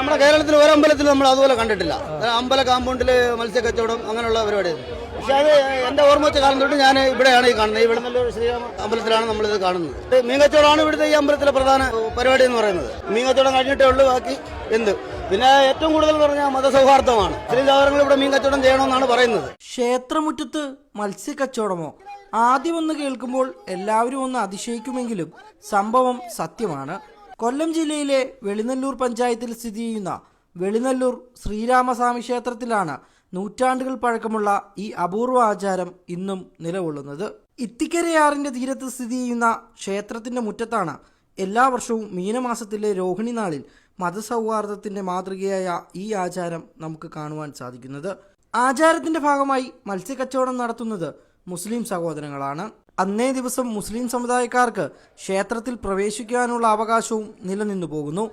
നമ്മുടെ കേരളത്തിൽ ഒരു അമ്പലത്തിൽ നമ്മൾ അതുപോലെ കണ്ടിട്ടില്ല. അമ്പല കാമ്പൗണ്ടിൽ മത്സ്യ കച്ചവടം അങ്ങനെയുള്ള പരിപാടി. പക്ഷെ അത് എന്റെ ഓർമ്മ വെച്ച കാലം തൊട്ട് ഞാൻ ഇവിടെയാണ് ഈ കാണുന്നത്. ഇവിടെ നല്ലൊരു ശ്രീരാമ അമ്പലത്തിലാണ് നമ്മളിത് കാണുന്നത്. മീൻ കച്ചവടമാണ് ഇവിടുത്തെ ഈ അമ്പലത്തിലെ പ്രധാന പരിപാടി എന്ന് പറയുന്നത്. മീൻ കച്ചവടം കഴിഞ്ഞിട്ടേ ഉള്ളൂ ബാക്കി എന്ത്? പിന്നെ ഏറ്റവും കൂടുതൽ പറഞ്ഞാൽ മതസൗഹാർദ്ദമാണ്. സ്ത്രീ ഇവിടെ മീൻ കച്ചവടം ചെയ്യണമെന്നാണ് പറയുന്നത്. ക്ഷേത്രമുറ്റത്ത് മത്സ്യക്കച്ചവടമോ ആദ്യം ഒന്ന് കേൾക്കുമ്പോൾ എല്ലാവരും ഒന്ന് അതിശയിക്കുമെങ്കിലും സംഭവം സത്യമാണ്. കൊല്ലം ജില്ലയിലെ വെളിനല്ലൂർ പഞ്ചായത്തിൽ സ്ഥിതി ചെയ്യുന്ന വെളിനല്ലൂർ ശ്രീരാമസ്വാമി ക്ഷേത്രത്തിലാണ് നൂറ്റാണ്ടുകൾ പഴക്കമുള്ള ഈ അപൂർവ ആചാരം ഇന്നും നിലകൊള്ളുന്നത്. ഇത്തിക്കരയാറിന്റെ തീരത്ത് സ്ഥിതി ചെയ്യുന്ന ക്ഷേത്രത്തിന്റെ മുറ്റത്താണ് എല്ലാ വർഷവും മീനമാസത്തിലെ രോഹിണി നാളിൽ മതസൗഹാർദ്ദത്തിന്റെ മാതൃകയായ ഈ ആചാരം നമുക്ക് കാണുവാൻ സാധിക്കുന്നത്. ആചാരത്തിന്റെ ഭാഗമായി മത്സ്യക്കച്ചവടം നടത്തുന്നത് മുസ്ലിം സഹോദരങ്ങളാണ്. അന്നേ ദിവസം മുസ്ലിം സമുദായക്കാർക്ക് ക്ഷേത്രത്തിൽ പ്രവേശിക്കാനുള്ള അവകാശവും നിലനിന്നു പോകുന്നു.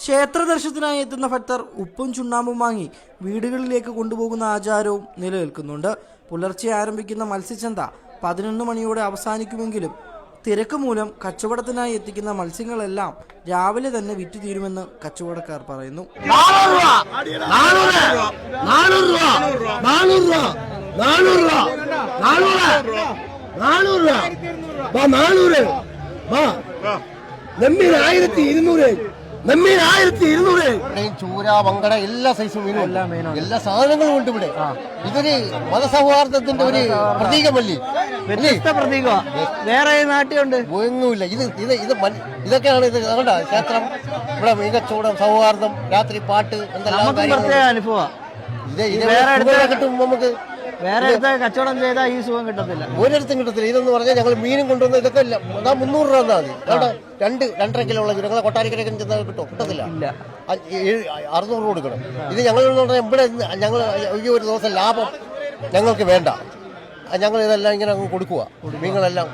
ക്ഷേത്ര ദർശനത്തിനായി എത്തുന്ന ഭക്തർ ഉപ്പും ചുണ്ണാമ്പും വാങ്ങി വീടുകളിലേക്ക് കൊണ്ടുപോകുന്ന ആചാരവും നിലനിൽക്കുന്നുണ്ട്. പുലർച്ചെ ആരംഭിക്കുന്ന മത്സ്യചന്ത പതിനൊന്ന് മണിയോടെ അവസാനിക്കുമെങ്കിലും തിരക്ക് മൂലം കച്ചവടത്തിനായി എത്തിക്കുന്ന മത്സ്യങ്ങളെല്ലാം രാവിലെ തന്നെ വിറ്റു തീരുമെന്ന് കച്ചവടക്കാർ പറയുന്നു. രൂപ. നാനൂറ് രൂപ. വാ നാനൂറ്. വാ നമ്മീൻ ആയിരത്തി ഇരുന്നൂറ്. നമ്മീൻ ആയിരത്തി ഇരുന്നൂറ്. ചൂര വങ്കട എല്ലാ സൈസും മീനും എല്ലാ സാധനങ്ങളും ഉണ്ട് ഇവിടെ. ഇതൊരു മതസൗഹാർദ്ദത്തിന്റെ ഒരു പ്രതീകമല്ലേ? വ്യത്യസ്ത പ്രതീകമാ. വേറെ നാട്ടിലുണ്ട്? ഒന്നുമില്ല. ഇത് ഇത് ഇത് ഇതൊക്കെയാണ് ഇത് കണ്ട? ക്ഷേത്രം ഇവിടെ മികച്ചൂടം സൗഹാർദ്ദം രാത്രി പാട്ട് എന്തെല്ലാം. അനുഭവം ഇത് ഇത് വേറെ കിട്ടുമ്പോ കിട്ടും നമുക്ക് വേറെ അടുത്ത കച്ചവടം ചെയ്താൽ ഈ സുഖം കിട്ടത്തില്ല. ഒരിടത്തും കിട്ടത്തില്ല. ഇതെന്ന് പറഞ്ഞാൽ ഞങ്ങൾ മീനും കൊണ്ടുവന്ന ഇതൊക്കെ ഇല്ല അതാ മുന്നൂറ് രൂപ തന്നാൽ മതി. അവിടെ രണ്ട് രണ്ടര കിലോ ഉള്ള ഞങ്ങളെ കൊട്ടാരിക്കരയ്ക്ക് ചെന്നാൽ കിട്ടും കിട്ടത്തില്ല. അറുന്നൂറ് രൂപ കൊടുക്കണം. ഇത് ഞങ്ങൾ ഇവിടെ ഞങ്ങൾ ഈ ഒരു ദിവസം ലാഭം ഞങ്ങൾക്ക് വേണ്ട. ഞങ്ങൾ ഇതെല്ലാം ഇങ്ങനെ അങ്ങ് കൊടുക്കുക മീനുകളെല്ലാം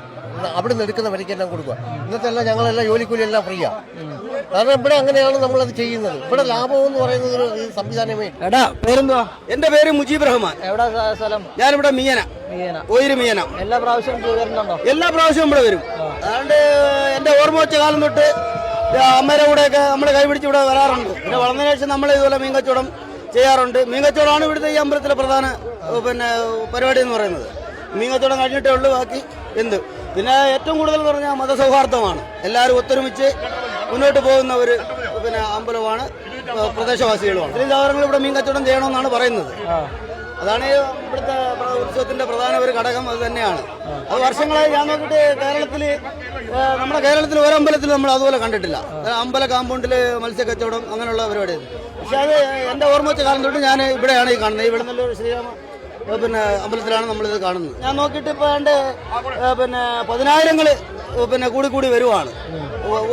അവിടെ നിന്ന് എടുക്കുന്ന വരയ്ക്കെല്ലാം കൊടുക്കുക. ഇന്നത്തെ എല്ലാം ഞങ്ങളെല്ലാം ജോലിക്കൂലി എല്ലാം ഫ്രീയാ. കാരണം ഇവിടെ അങ്ങനെയാണ് നമ്മളത് ചെയ്യുന്നത്. ഇവിടെ ലാഭം എന്ന് പറയുന്നത് ഒരു സംവിധാനമേ. എടാ പേരെന്തുവാ? എന്റെ പേര് മുജീബ് റഹ്മാൻ. എവിടെ സ്ഥ- സ്ഥലം? ഞാനിവിടെ മിയന. മീന ഒയിര് മിയന. എല്ലാ പ്രാവശ്യവും വരുന്നുണ്ടോ? എല്ലാ പ്രാവശ്യവും ഇവിടെ വരും. അതുകൊണ്ട് എന്റെ ഓർമ്മ വെച്ച കാലം തൊട്ട് അമ്മയുടെ കൂടെയൊക്കെ നമ്മൾ കൈപിടിച്ച് ഇവിടെ വരാറുണ്ട്. പിന്നെ വളർന്നതിന് ശേഷം നമ്മൾ ഇതുപോലെ മീൻ കച്ചവടം ചെയ്യാറുണ്ട്. മീൻ കച്ചവടമാണ് ഇവിടുത്തെ ഈ അമ്പലത്തിലെ പ്രധാന പിന്നെ പരിപാടി എന്ന് പറയുന്നത്. മീൻ കച്ചവടം കഴിഞ്ഞിട്ടേ ഉള്ളൂ ബാക്കി എന്ത്? പിന്നെ ഏറ്റവും കൂടുതൽ പറഞ്ഞാൽ മതസൗഹാർദ്ദമാണ്. എല്ലാവരും ഒത്തൊരുമിച്ച് മുന്നോട്ട് പോകുന്ന ഒരു പിന്നെ അമ്പലമാണ് പ്രദേശവാസികളുമാണ്. ഇത്രയും സഹോദരങ്ങൾ ഇവിടെ മീൻ കച്ചവടം ചെയ്യണമെന്നാണ് പറയുന്നത്. അതാണ് ഇവിടുത്തെ ഉത്സവത്തിന്റെ പ്രധാന ഒരു ഘടകം അത് തന്നെയാണ്. അത് വർഷങ്ങളായി ഞാൻ നോക്കിയിട്ട് കേരളത്തിൽ നമ്മുടെ കേരളത്തിൽ ഒരു അമ്പലത്തിൽ നമ്മൾ അതുപോലെ കണ്ടിട്ടില്ല. അമ്പല കാമ്പൗണ്ടിൽ മത്സ്യ കച്ചവടം അങ്ങനെയുള്ള പരിപാടി പക്ഷെ അത് എന്റെ ഓർമ്മ വെച്ച കാലം തൊട്ട് ഞാൻ ഇവിടെയാണ് ഈ കാണുന്നത്. ഇവിടെ നല്ലൊരു ശ്രീരാമ പിന്നെ അമ്പലത്തിലാണ് നമ്മളിത് കാണുന്നത്. ഞാൻ നോക്കിയിട്ട് ഇപ്പൊ ഏതാണ്ട്, പിന്നെ പതിനായിരങ്ങൾ പിന്നെ കൂടി കൂടി വരുവാണ്.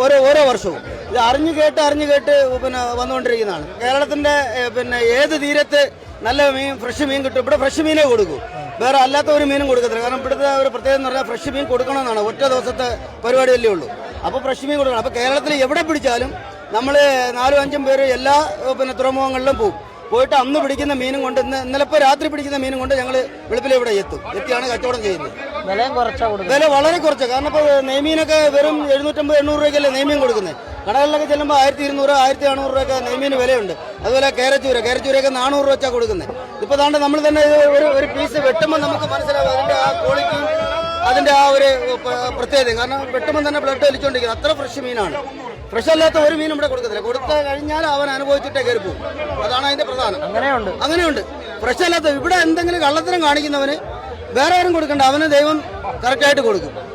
ഓരോ ഓരോ വർഷവും. ഇത് അറിഞ്ഞു കേട്ട് അറിഞ്ഞു കേട്ട് പിന്നെ വന്നുകൊണ്ടിരിക്കുന്നതാണ്. കേരളത്തിന്റെ പിന്നെ ഏത് തീരത്ത് നല്ല മീൻ ഫ്രഷ് മീൻ കിട്ടും ഇവിടെ ഫ്രഷ് മീനേ കൊടുക്കൂ. വേറെ അല്ലാത്ത ഒരു മീനും കൊടുക്കത്തില്ല. കാരണം ഇവിടുത്തെ ഒരു പ്രത്യേകത എന്ന് പറഞ്ഞാൽ ഫ്രഷ് മീൻ കൊടുക്കണമെന്നാണ്. ഒറ്റ ദിവസത്തെ പരിപാടി അല്ലേ ഉള്ളൂ. അപ്പോൾ ഫ്രഷ് മീൻ കൊടുക്കണം. അപ്പോൾ കേരളത്തിൽ എവിടെ പിടിച്ചാലും നമ്മൾ നാലും അഞ്ചും പേര് എല്ലാ പിന്നെ തുറമുഖങ്ങളിലും പോകും പോയിട്ട് അന്ന് പിടിക്കുന്ന മീനും കൊണ്ട് ഇന്ന് ഇന്നലെ ഇപ്പോൾ രാത്രി പിടിക്കുന്ന മീനും കൊണ്ട് ഞങ്ങൾ വെളുപ്പിലെ ഇവിടെ എത്തും. എത്തിയാണ് കച്ചവടം ചെയ്യുന്നത്. വിലയും കുറച്ചാ വില വളരെ കുറച്ച്. കാരണം ഇപ്പോൾ നെയ്മീനൊക്കെ വെറും എഴുന്നൂറ്റമ്പത് എണ്ണൂറ് രൂപയ്ക്കല്ലേ നെയ്മീൻ കൊടുക്കുന്നത്. കടകളിലൊക്കെ ചെല്ലുമ്പോൾ ആയിരത്തി ഇരുന്നൂറ് ആയിരത്തി അറുന്നൂറ് രൂപയൊക്കെ നെയ്മീന് വിലയുണ്ട്. അതുപോലെ കേരച്ചൂര. കേരച്ചൂരയൊക്കെ നാനൂറ് രൂപ വെച്ചാണ് കൊടുക്കുന്നത് ഇപ്പോൾ താണ്ട് നമ്മൾ തന്നെ ഇത് ഒരു ഒരു പീസ് വെട്ടുമ്പോൾ നമുക്ക് മനസ്സിലാവും അതിന്റെ ആ ക്വാളിറ്റിയും അതിന്റെ ആ ഒരു പ്രത്യേകത പ്രത്യേകതയും. കാരണം വെട്ടുമ്പോൾ തന്നെ ബ്ലഡ് വലിച്ചുകൊണ്ടിരിക്കുന്നത് അത്ര ഫ്രഷ് മീനാണ്. ഫ്രഷ് അല്ലാത്ത ഒരു മീനും ഇവിടെ കൊടുക്കത്തില്ല. കൊടുത്തു കഴിഞ്ഞാൽ അവൻ അനുഭവിച്ചിട്ടേ കയറി പോകും. അതാണ് അതിന്റെ പ്രധാനം. അങ്ങനെയുണ്ട്. അങ്ങനെയുണ്ട്. ഫ്രഷ് അല്ലാത്ത ഇവിടെ എന്തെങ്കിലും കള്ളത്തരം കാണിക്കുന്നവന് വേറെ ആരും കൊടുക്കണ്ട. അവന് ദൈവം കറക്റ്റായിട്ട് കൊടുക്കും.